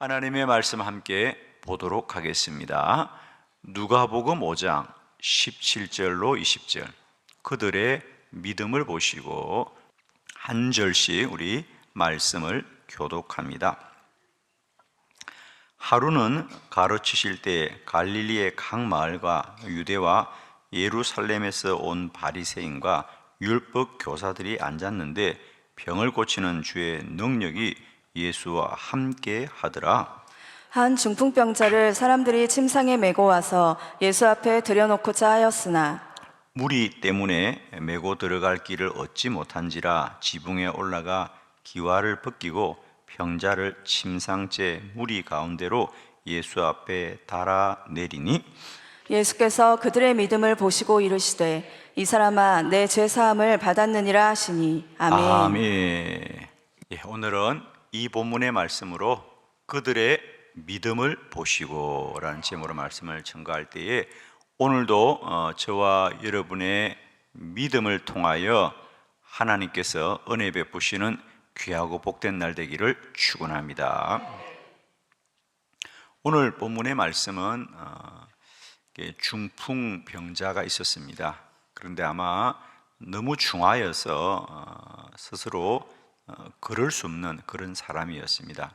하나님의 말씀 함께 보도록 하겠습니다. 누가복음 5장 17절로 20절. 그들의 믿음을 보시고 한 절씩 우리 말씀을 교독합니다. 하루는 가르치실 때 갈릴리의 각 마을과 유대와 예루살렘에서 온 바리새인과 율법 교사들이 앉았는데 병을 고치는 주의 능력이 예수와 함께 하더라. 한 중풍병자를 사람들이 침상에 메고 와서 예수 앞에 들여놓고자 하였으나 무리 때문에 메고 들어갈 길을 얻지 못한지라 지붕에 올라가 기와를 벗기고 병자를 침상째 무리 가운데로 예수 앞에 달아 내리니 예수께서 그들의 믿음을 보시고 이르시되 이 사람아 내 죄 사함을 받았느니라 하시니 아멘. 아멘. 예, 오늘은 이 본문의 말씀으로 그들의 믿음을 보시고 라는 제목으로 말씀을 전가할 때에 오늘도 어, 저와 여러분의 믿음을 통하여 하나님께서 은혜 베푸시는 귀하고 복된 날 되기를 축원합니다. 오늘 본문의 말씀은 어, 이게 중풍 병자가 있었습니다. 그런데 아마 너무 중하여서 어, 스스로 어, 걸을 수 없는 그런 사람이었습니다.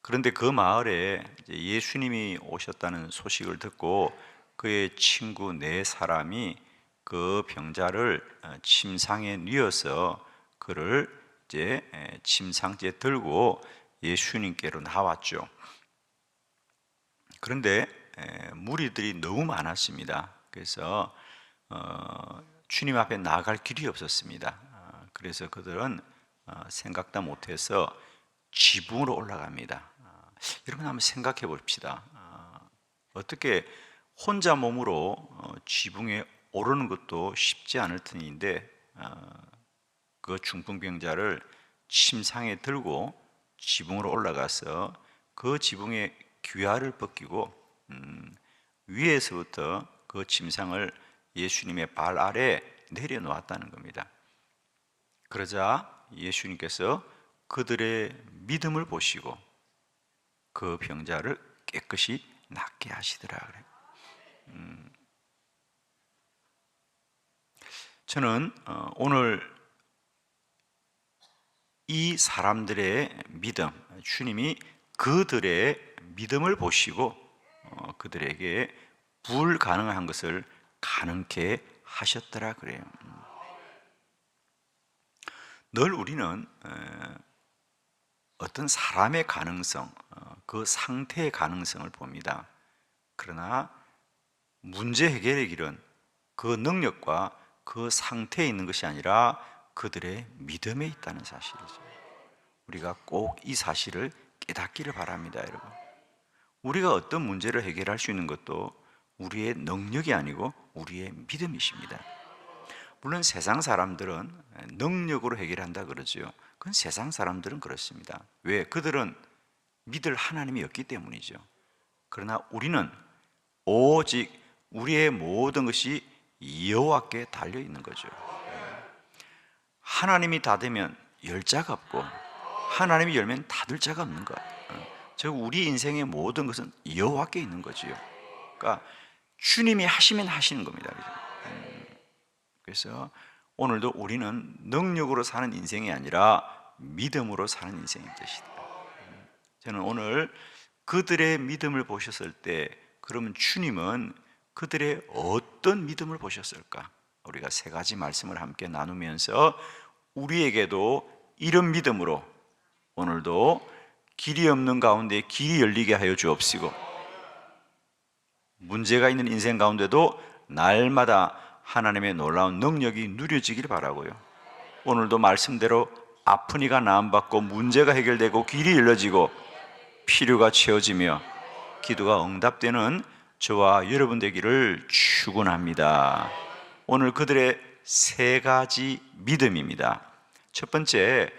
그런데 그 마을에 예수님이 오셨다는 소식을 듣고 그의 친구 네 사람이 그 병자를 어, 침상에 뉘어서 그를 이제 에, 침상째 들고 예수님께로 나왔죠. 그런데 에, 무리들이 너무 많았습니다. 그래서 어, 주님 앞에 나아갈 길이 없었습니다. 어, 그래서 그들은 어, 생각도 못해서 지붕으로 올라갑니다. 어, 여러분 한번 생각해 봅시다. 어, 어떻게 혼자 몸으로 어, 지붕에 오르는 것도 쉽지 않을 어, 그 중풍병자를 침상에 들고 지붕으로 올라가서 그 지붕에 귀화를 벗기고 음, 위에서부터 그 침상을 예수님의 발 아래 내려놓았다는 겁니다. 그러자 예수님께서 그들의 믿음을 보시고 그 병자를 깨끗이 낫게 하시더라 그래요. 음, 저는 어, 오늘 이 사람들의 믿음, 주님이 그들의 믿음을 보시고 어, 그들에게 불가능한 것을 가능케 하셨더라 그래요. 늘 우리는 에, 어떤 사람의 가능성, 어, 그 상태의 가능성을 봅니다. 그러나 문제 해결의 길은 그 능력과 그 상태에 있는 것이 아니라 그들의 믿음에 있다는 사실이죠. 우리가 꼭 이 사실을 깨닫기를 바랍니다, 여러분. 우리가 어떤 문제를 해결할 수 있는 것도 우리의 능력이 아니고 우리의 믿음이십니다. 물론 세상 사람들은 능력으로 해결한다 그러죠. 그건 세상 사람들은 그렇습니다. 왜? 그들은 믿을 하나님이 없기 때문이죠. 그러나 우리는 오직 우리의 모든 것이 여호와께 달려 있는 거죠. 하나님이 닫으면 열 자가 없고 하나님이 열면 닫을 자가 없는 것. 즉 우리 인생의 모든 것은 여호와께 있는 거지요. 그러니까 주님이 하시면 하시는 겁니다. 그래서 오늘도 우리는 능력으로 사는 인생이 아니라 믿음으로 사는 인생인 것이다. 음, 저는 오늘 그들의 믿음을 보셨을 때 그러면 주님은 그들의 어떤 믿음을 보셨을까? 우리가 세 가지 말씀을 함께 나누면서 우리에게도 이런 믿음으로 오늘도 길이 없는 가운데 길이 열리게 하여 주옵시고 문제가 있는 인생 가운데도 날마다 하나님의 놀라운 능력이 누려지길 바라고요. 오늘도 말씀대로 아픈 이가 나음받고 문제가 해결되고 길이 열려지고 필요가 채워지며 기도가 응답되는 저와 여러분 되기를 축원합니다. 오늘 그들의 세 가지 믿음입니다. 첫 번째,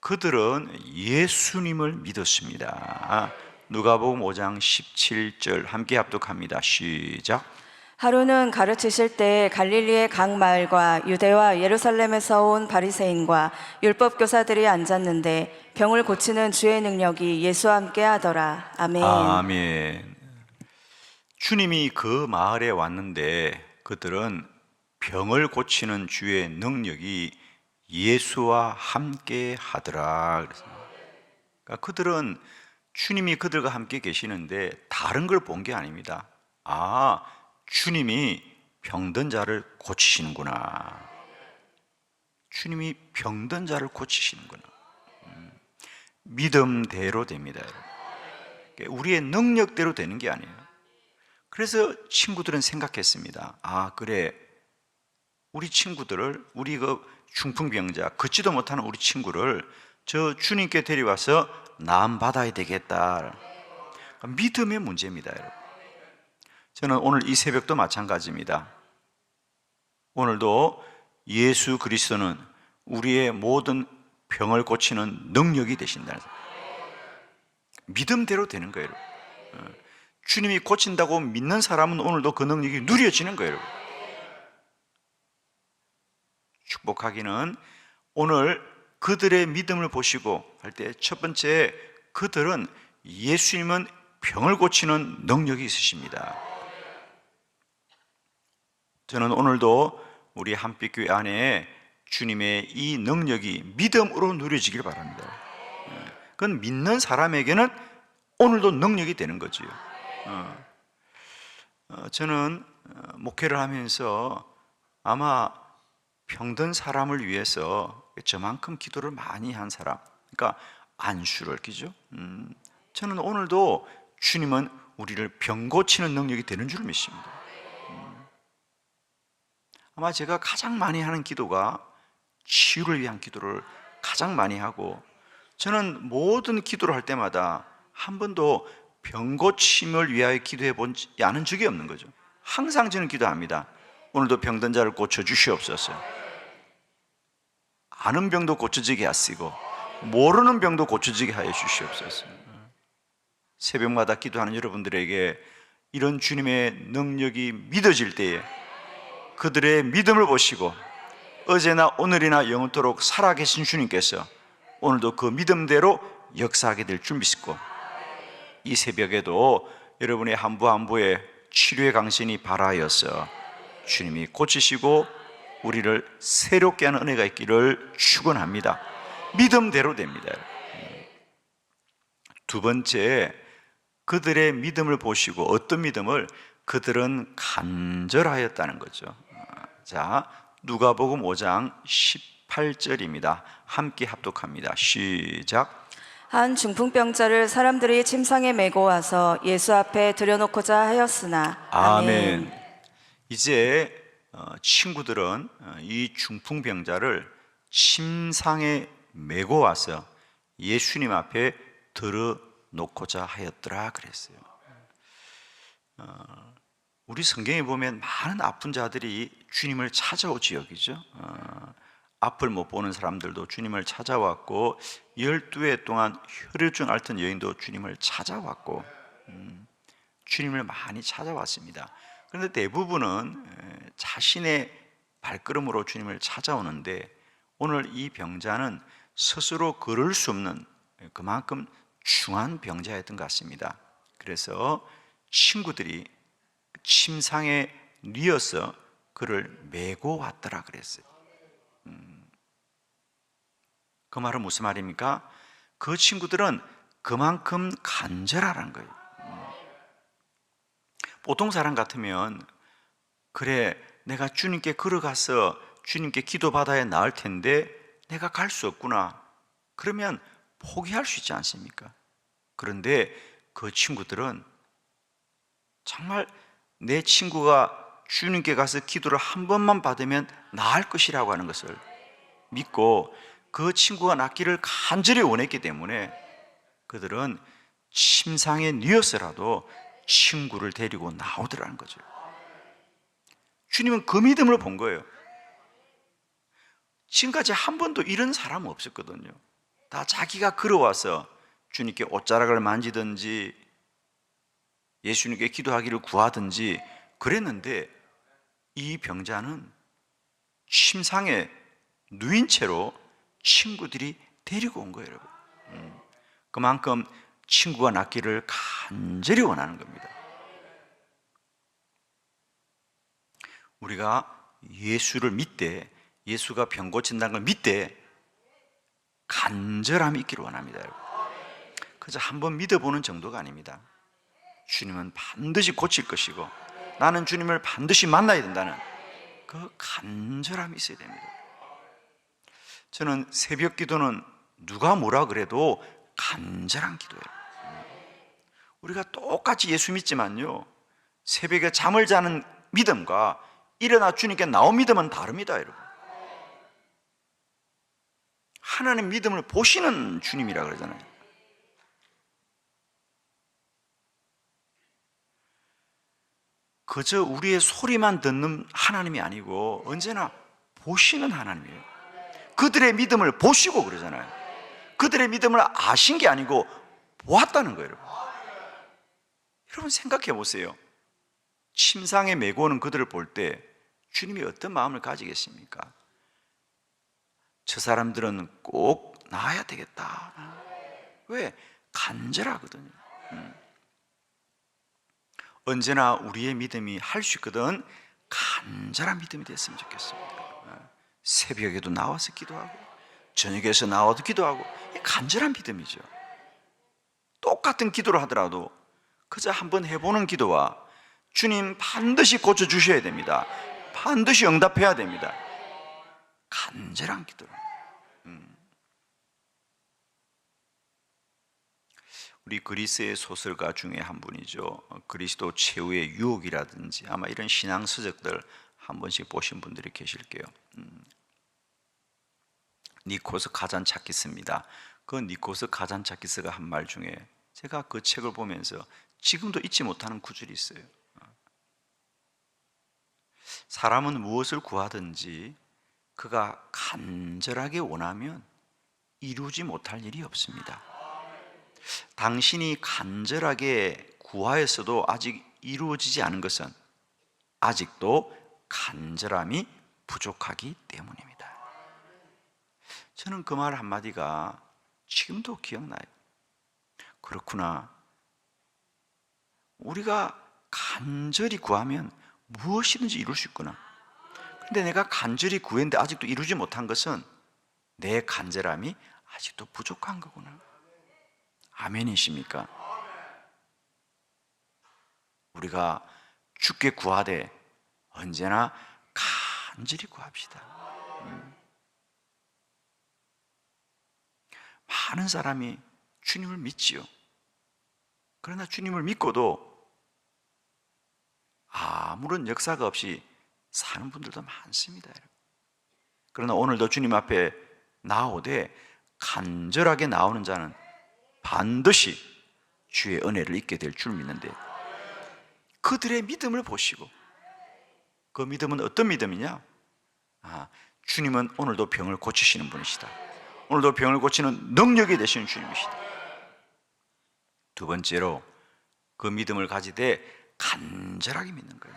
그들은 예수님을 믿었습니다. 누가복음 5장 17절 함께 합독합니다. 시작. 하루는 가르치실 때 갈릴리의 각 마을과 유대와 예루살렘에서 온 바리새인과 율법 교사들이 앉았는데 병을 고치는 주의 능력이 예수와 함께 하더라. 아멘. 아멘. 주님이 그 마을에 왔는데 그들은 병을 고치는 주의 능력이 예수와 함께 하더라. 그러니까 그들은 주님이 그들과 함께 계시는데 다른 걸 본 게 아닙니다. 아, 주님이 병든 자를 고치시는구나. 주님이 병든 자를 고치시는구나. 음, 믿음대로 됩니다, 우리의 능력대로 되는 게 아니에요. 그래서 친구들은 생각했습니다. 아, 그래. 우리 친구들을, 우리 그 중풍병자, 걷지도 못하는 우리 친구를 저 주님께 데려와서 남 받아야 되겠다. 믿음의 문제입니다, 여러분. 저는 오늘 이 새벽도 마찬가지입니다. 오늘도 예수 그리스도는 우리의 모든 병을 고치는 능력이 되신다는. 믿음대로 되는 거예요. 어, 주님이 고친다고 믿는 사람은 오늘도 그 능력이 누려지는 거예요. 축복하기는 오늘 그들의 믿음을 보시고 할 때 첫 번째 그들은 예수님은 병을 고치는 능력이 있으십니다. 저는 오늘도 우리 한빛교회 안에 주님의 이 능력이 믿음으로 누려지길 바랍니다. 예, 그건 믿는 사람에게는 오늘도 능력이 되는 거지요. 어, 어, 저는 어, 목회를 하면서 아마 병든 사람을 위해서 저만큼 기도를 많이 한 사람, 그러니까 안수를 끼죠. 음, 저는 오늘도 주님은 우리를 병 고치는 능력이 되는 줄 믿습니다. 음, 아마 제가 가장 많이 하는 기도가 치유를 위한 기도를 가장 많이 하고 저는 모든 기도를 할 때마다 한 번도 병 고침을 위하여 기도해 보지 않은 적이 없는 거죠. 항상 저는 기도합니다. 오늘도 병든 자를 고쳐 주시옵소서. 아는 병도 고쳐지게 하시고 모르는 병도 고쳐지게 하여 주시옵소서. 새벽마다 기도하는 여러분들에게 이런 주님의 능력이 믿어질 때에 그들의 믿음을 보시고 어제나 오늘이나 영원토록 살아계신 주님께서 오늘도 그 믿음대로 역사하게 될줄 믿고 이 새벽에도 여러분의 한부 한부에 치료의 강신이 발하여서 주님이 고치시고 우리를 새롭게 하는 은혜가 있기를 축원합니다. 믿음대로 됩니다. 두 번째 그들의 믿음을 보시고 어떤 믿음을 그들은 간절하였다는 거죠. 자, 누가복음 5장 18절입니다. 함께 합독합니다. 시작. 한 중풍병자를 사람들이 침상에 메고 와서 예수 앞에 들여놓고자 하였으나 아멘. 이제 어, 친구들은 어, 이 중풍병자를 침상에 메고 와서 예수님 앞에 들어 놓고자 하였더라 그랬어요. 어, 우리 성경에 보면 많은 아픈 자들이 주님을 찾아오지 여기죠. 어, 앞을 못 보는 사람들도 주님을 찾아왔고 열두 해 동안 혈류증 앓던 여인도 주님을 찾아왔고 음, 주님을 많이 찾아왔습니다. 그런데 대부분은 에, 자신의 발걸음으로 주님을 찾아오는데 오늘 이 병자는 스스로 걸을 수 없는 그만큼 중한 병자였던 것 같습니다. 그래서 친구들이 침상에 뉘어서 그를 메고 왔더라 그랬어요. 음, 그 말은 무슨 말입니까? 그 친구들은 그만큼 간절하란 거예요. 음. 보통 사람 같으면 그래 내가 주님께 걸어가서 주님께 기도받아야 나을 텐데 내가 갈 수 없구나. 그러면 포기할 수 있지 않습니까? 그런데 그 친구들은 정말 내 친구가 주님께 가서 기도를 한 번만 받으면 나을 것이라고 하는 것을 믿고 그 친구가 낫기를 간절히 원했기 때문에 그들은 침상에 뉘어서라도 친구를 데리고 나오더라는 거죠. 주님은 그 믿음을 본 거예요. 지금까지 한 번도 이런 사람은 없었거든요. 다 자기가 걸어와서 주님께 옷자락을 만지든지 예수님께 기도하기를 구하든지 그랬는데 이 병자는 침상에 누인 채로 친구들이 데리고 온 거예요, 여러분. 음, 그만큼 친구가 낫기를 간절히 원하는 겁니다. 우리가 예수를 믿되 예수가 병 고친다는 걸 믿되 간절함이 있기를 원합니다, 여러분. 그저 한번 믿어보는 정도가 아닙니다. 주님은 반드시 고칠 것이고 나는 주님을 반드시 만나야 된다는 그 간절함이 있어야 됩니다. 저는 새벽 기도는 누가 뭐라 그래도 간절한 기도예요. 우리가 똑같이 예수 믿지만요. 새벽에 잠을 자는 믿음과 일어나 주님께 나온 믿음은 다릅니다, 여러분. 하나님 믿음을 보시는 주님이라 그러잖아요. 그저 우리의 소리만 듣는 하나님이 아니고 언제나 보시는 하나님이에요. 그들의 믿음을 보시고 그러잖아요. 그들의 믿음을 아신 게 아니고 보았다는 거예요, 여러분. 여러분 생각해 보세요. 침상에 메고 오는 그들을 볼 때 주님이 어떤 마음을 가지겠습니까? 저 사람들은 꼭 나아야 되겠다. 왜? 간절하거든요. 음. 언제나 우리의 믿음이 할 수 있거든 간절한 믿음이 됐으면 좋겠습니다. 어, 새벽에도 나와서 기도하고 저녁에서 나와도 기도하고 이 간절한 믿음이죠. 똑같은 기도를 하더라도 그저 한번 해보는 기도와 주님 반드시 고쳐 주셔야 됩니다. 반드시 응답해야 됩니다. 간절한 기도. 음. 우리 그리스의 소설가 중에 한 분이죠. 어, 그리스도 최후의 유혹이라든지 아마 이런 신앙 서적들 한 번씩 보신 분들이 계실게요. 음. 니코스 가잔차키스입니다. 그 니코스 가잔차키스가 한 말 중에 제가 그 책을 보면서 지금도 잊지 못하는 구절이 있어요. 어. 사람은 무엇을 구하든지 그가 간절하게 원하면 이루지 못할 일이 없습니다. 당신이 간절하게 구하였어도 아직 이루어지지 않은 것은 아직도 간절함이 부족하기 때문입니다. 저는 그 말 한마디가 지금도 기억나요. 그렇구나. 우리가 간절히 구하면 무엇이든지 이룰 수 있구나. 근데 내가 간절히 구했는데 아직도 이루지 못한 것은 내 간절함이 아직도 부족한 거구나. 아멘이십니까? 우리가 죽게 구하되 언제나 간절히 구합시다. 음. 많은 사람이 주님을 믿지요. 그러나 주님을 믿고도 아무런 역사가 없이 사는 분들도 많습니다. 그러나 오늘도 주님 앞에 나오되 간절하게 나오는 자는 반드시 주의 은혜를 잊게 될 줄 믿는데 그들의 믿음을 보시고 그 믿음은 어떤 믿음이냐? 아, 주님은 오늘도 병을 고치시는 분이시다. 오늘도 병을 고치는 능력이 되시는 주님이시다. 두 번째로 그 믿음을 가지되 간절하게 믿는 거예요.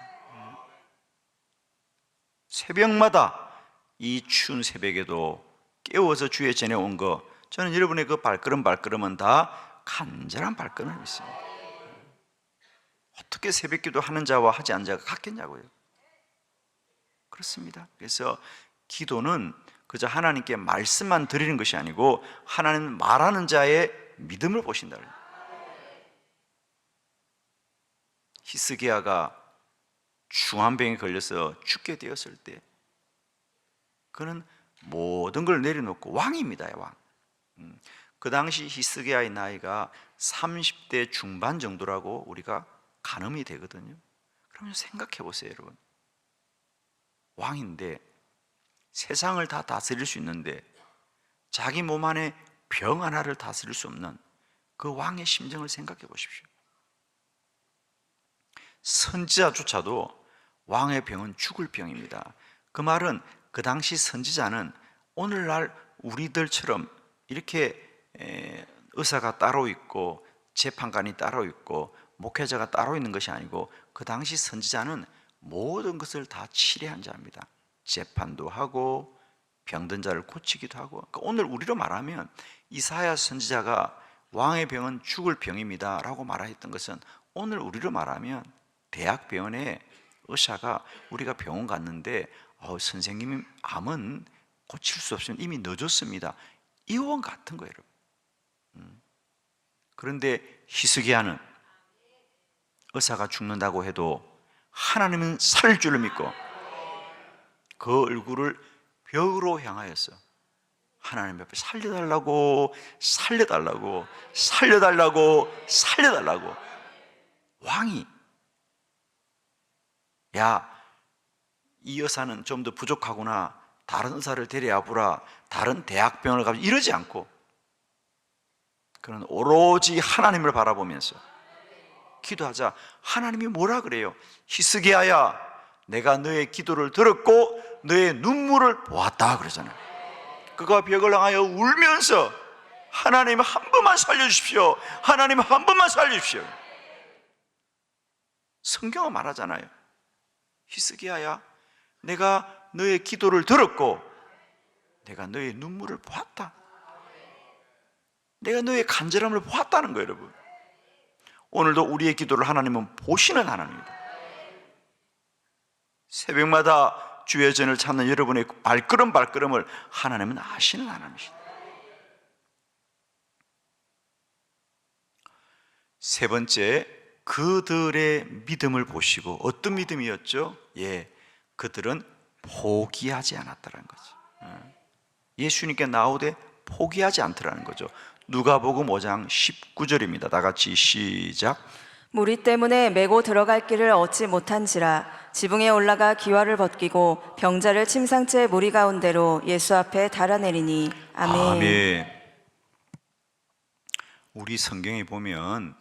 새벽마다 이 추운 새벽에도 깨워서 주의 전에 온 거, 저는 여러분의 그 발걸음 발걸음은 다 간절한 발걸음을 믿습니다. 어떻게 새벽기도 하는 자와 하지 않는 자가 같겠냐고요. 그렇습니다. 그래서 기도는 그저 하나님께 말씀만 드리는 것이 아니고 하나님 말하는 자의 믿음을 보신다. 히스기야가 중환병에 걸려서 죽게 되었을 때 그는 모든 걸 내려놓고 왕입니다, 왕. 음, 그 당시 히스기야의 나이가 30대 중반 정도라고 우리가 가늠이 되거든요. 그러면 생각해 보세요, 여러분. 왕인데 세상을 다 다스릴 수 있는데 자기 몸 안에 병 하나를 다스릴 수 없는 그 왕의 심정을 생각해 보십시오. 선지자조차도 왕의 병은 죽을 병입니다. 그 말은 그 당시 선지자는 오늘날 우리들처럼 이렇게 의사가 따로 있고 재판관이 따로 있고 목회자가 따로 있는 것이 아니고 그 당시 선지자는 모든 것을 다 치료한 자입니다. 재판도 하고 병든 자를 고치기도 하고 그러니까 오늘 우리로 말하면 이사야 선지자가 왕의 병은 죽을 병입니다라고 말했던 것은 오늘 우리로 말하면 대학병원에 의사가 우리가 병원 갔는데 어, 선생님 암은 고칠 수 없으면 이미 늦었습니다. 이원 같은 거예요, 여러분. 음. 그런데 히스기야는 의사가 죽는다고 해도 하나님은 살릴 줄을 믿고 그 얼굴을 벽으로 향하였어. 하나님 앞에 살려달라고, 살려달라고, 살려달라고, 살려달라고. 왕이, 야, 이 여사는 좀 더 부족하구나. 다른 의사를 데려야 보라. 다른 대학병원을 가면 이러지 않고, 그는 오로지 하나님을 바라보면서 기도하자. 하나님이 뭐라 그래요? 히스기야야, 내가 너의 기도를 들었고 너의 눈물을 보았다 그러잖아요. 그가 벽을 향하여 울면서 하나님 한 번만 살려주십시오. 하나님 한 번만 살려주십시오. 성경은 말하잖아요. 히스기야야, 내가 너의 기도를 들었고 내가 너의 눈물을 보았다. 내가 너의 간절함을 보았다는 거예요, 여러분. 오늘도 우리의 기도를 하나님은 보시는 하나님입니다. 새벽마다 주의 전을 찾는 여러분의 발걸음 발걸음을 하나님은 아시는 하나님이시다. 세 번째, 그들의 믿음을 보시고 어떤 믿음이었죠? 예, 그들은 포기하지 않았다는 거죠. 예. 예수님께 나오되 포기하지 않더라는 거죠. 누가복음 5장 19절입니다. 다 같이 시작. 무리 때문에 메고 들어갈 길을 얻지 못한지라 지붕에 올라가 기와를 벗기고 병자를 침상째 무리 가운데로 예수 앞에 달아내리니 아멘. 우리 성경에 보면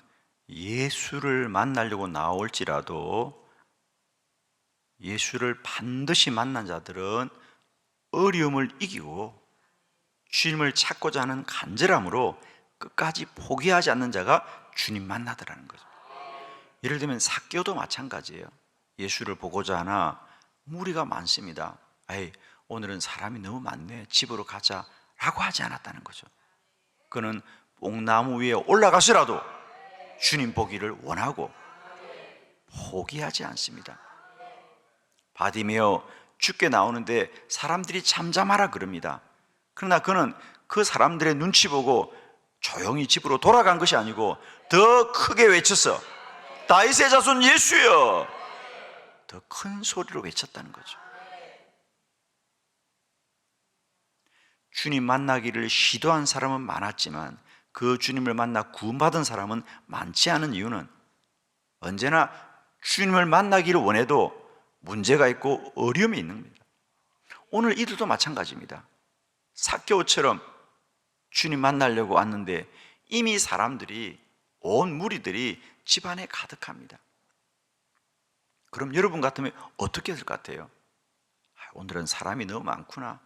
예수를 만나려고 나올지라도 예수를 반드시 만난 자들은 어려움을 이기고 주님을 찾고자 하는 간절함으로 끝까지 포기하지 않는 자가 주님 만나더라는 거죠. 예를 들면 사교도 마찬가지예요. 예수를 보고자 하나 무리가 많습니다. 에이, 오늘은 사람이 너무 많네. 집으로 가자라고 하지 않았다는 거죠. 그는 옥나무 위에 올라가서라도 주님 보기를 원하고 포기하지 않습니다. 바디메어 죽게 나오는데 사람들이 잠잠하라 그럽니다. 그러나 그는 그 사람들의 눈치 보고 조용히 집으로 돌아간 것이 아니고 더 크게 외쳤어. 다윗의 자손 예수여. 더 큰 소리로 외쳤다는 거죠. 주님 만나기를 시도한 사람은 많았지만 그 주님을 만나 구원받은 사람은 많지 않은 이유는 언제나 주님을 만나기를 원해도 문제가 있고 어려움이 있는 겁니다. 오늘 이들도 마찬가지입니다. 사개오처럼 주님 만나려고 왔는데 이미 사람들이 온 무리들이 집안에 가득합니다. 그럼 여러분 같으면 어떻게 될것 같아요? 아, 오늘은 사람이 너무 많구나.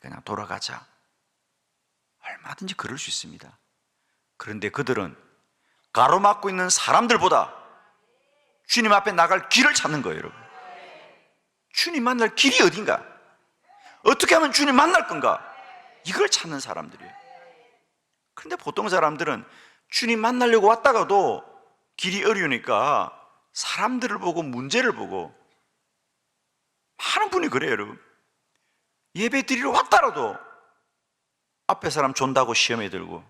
그냥 돌아가자. 얼마든지 그럴 수 있습니다. 그런데 그들은 가로막고 있는 사람들보다 주님 앞에 나갈 길을 찾는 거예요, 여러분. 주님 만날 길이 어딘가? 어떻게 하면 주님 만날 건가? 이걸 찾는 사람들이에요. 그런데 보통 사람들은 주님 만나려고 왔다가도 길이 어려우니까 사람들을 보고 문제를 보고 많은 분이 그래요, 여러분. 예배 드리러 왔다라도 앞에 사람 존다고 시험에 들고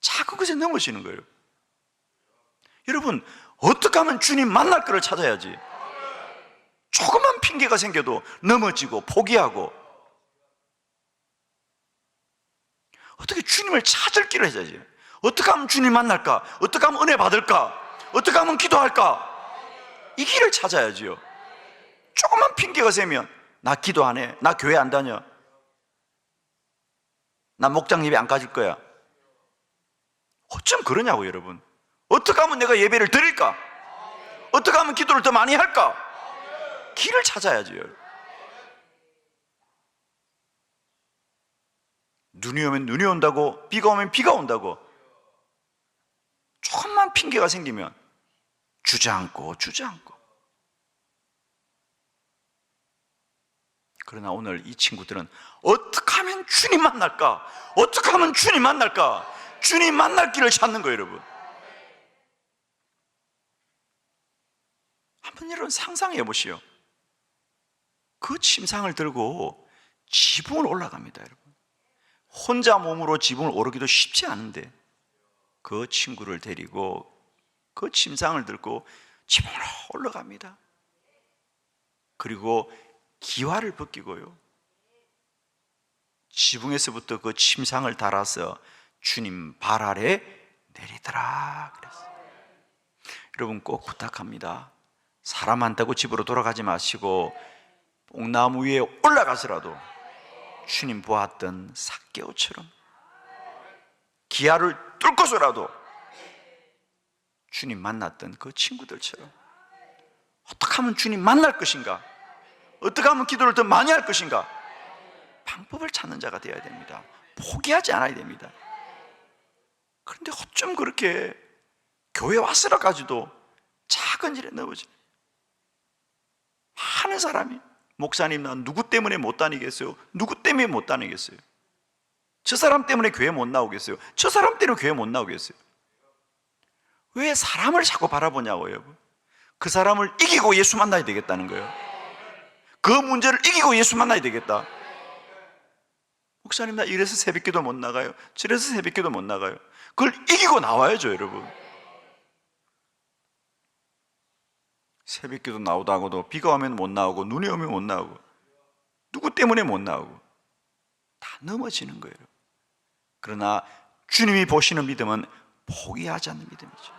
작은 것에 넘어지는 거예요. 여러분, 어떻게 하면 주님 만날 거를 찾아야지. 조그만 핑계가 생겨도 넘어지고 포기하고 어떻게 주님을 찾을 길을 해야지. 어떻게 하면 주님 만날까? 어떻게 하면 은혜 받을까? 어떻게 하면 기도할까? 이 길을 찾아야지요. 조그만 핑계가 세면 나 기도 안 해. 나 교회 안 다녀. 나 목장 예배 안 가질 거야. 어쩜 그러냐고 여러분. 어떻게 하면 내가 예배를 드릴까? 어떻게 하면 기도를 더 많이 할까? 길을 찾아야지요. 눈이 오면 눈이 온다고, 비가 오면 비가 온다고. 핑계가 생기면 주저앉고 주저앉고 그러나 오늘 이 친구들은 어떻게 하면 주님 만날까? 어떻게 하면 주님 만날까? 주님 만날 길을 찾는 거예요, 여러분. 한번 여러분 상상해 보시오. 그 침상을 들고 지붕을 올라갑니다, 여러분. 혼자 몸으로 지붕을 오르기도 쉽지 않은데 그 친구를 데리고 그 침상을 들고 지붕으로 올라갑니다. 그리고 기와를 벗기고요. 지붕에서부터 그 침상을 달아서 주님 발 아래 내리더라 그랬어요. 여러분 꼭 부탁합니다. 사람 많다고 집으로 돌아가지 마시고 뽕나무 위에 올라가서라도 주님 보았던 삭개오처럼 기아를 뚫고서라도 주님 만났던 그 친구들처럼 어떻게 하면 주님 만날 것인가? 어떻게 하면 기도를 더 많이 할 것인가? 방법을 찾는 자가 되어야 됩니다. 포기하지 않아야 됩니다. 그런데 어쩜 그렇게 교회 왔으라까지도 작은 일에 넘어지 많은 사람이 목사님 난 누구 때문에 못 다니겠어요? 누구 때문에 못 다니겠어요? 저 사람 때문에 교회 못 나오겠어요? 저 사람 때문에 교회 못 나오겠어요? 왜 사람을 자꾸 바라보냐고요, 여러분? 그 사람을 이기고 예수 만나야 되겠다는 거예요. 그 문제를 이기고 예수 만나야 되겠다. 목사님 나 이래서 새벽기도 못 나가요. 저래서 새벽기도 못 나가요. 그걸 이기고 나와야죠, 여러분. 새벽기도 나오다고도 비가 오면 못 나오고 눈이 오면 못 나오고 누구 때문에 못 나오고 다 넘어지는 거예요. 그러나 주님이 보시는 믿음은 포기하지 않는 믿음이죠.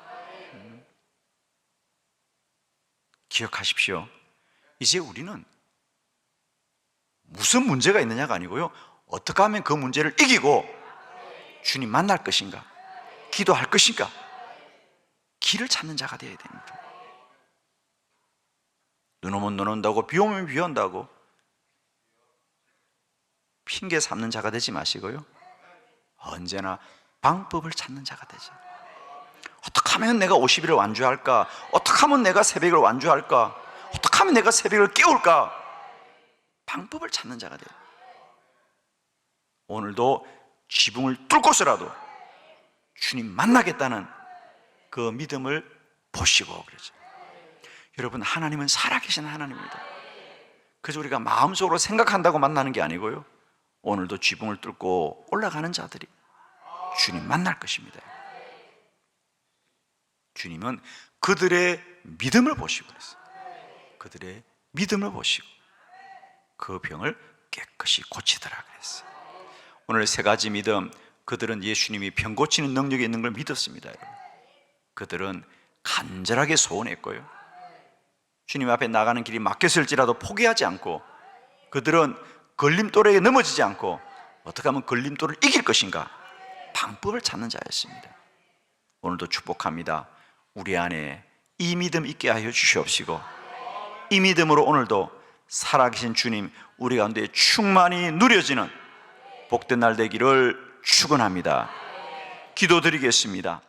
음. 기억하십시오. 이제 우리는 무슨 문제가 있느냐가 아니고요. 어떻게 하면 그 문제를 이기고 주님 만날 것인가? 기도할 것인가? 길을 찾는 자가 되어야 됩니다. 눈 오면 눈 온다고 비 오면 비 온다고 핑계 삼는 자가 되지 마시고요. 언제나 방법을 찾는 자가 되죠. 어떻게 하면 내가 50일을 완주할까? 어떻게 하면 내가 새벽을 완주할까? 어떻게 하면 내가 새벽을 깨울까? 방법을 찾는 자가 돼요. 오늘도 지붕을 뚫고서라도 주님 만나겠다는 그 믿음을 보시고 그러죠. 여러분 하나님은 살아계신 하나님입니다. 그래서 우리가 마음속으로 생각한다고 만나는 게 아니고요. 오늘도 지붕을 뚫고 올라가는 자들이 주님 만날 것입니다. 주님은 그들의 믿음을 보시고 그랬어요. 그들의 믿음을 보시고 그 병을 깨끗이 고치더라 그랬어요. 오늘 세 가지 믿음 그들은 예수님이 병 고치는 능력이 있는 걸 믿었습니다. 여러분. 그들은 간절하게 소원했고요. 주님 앞에 나가는 길이 막혔을지라도 포기하지 않고 그들은 걸림돌에 넘어지지 않고 어떻게 하면 걸림돌을 이길 것인가 방법을 찾는 자였습니다. 오늘도 축복합니다. 우리 안에 이 믿음 있게 하여 주시옵시고 이 믿음으로 오늘도 살아계신 주님 우리 가운데 충만히 누려지는 복된 날 되기를 축원합니다. 기도드리겠습니다.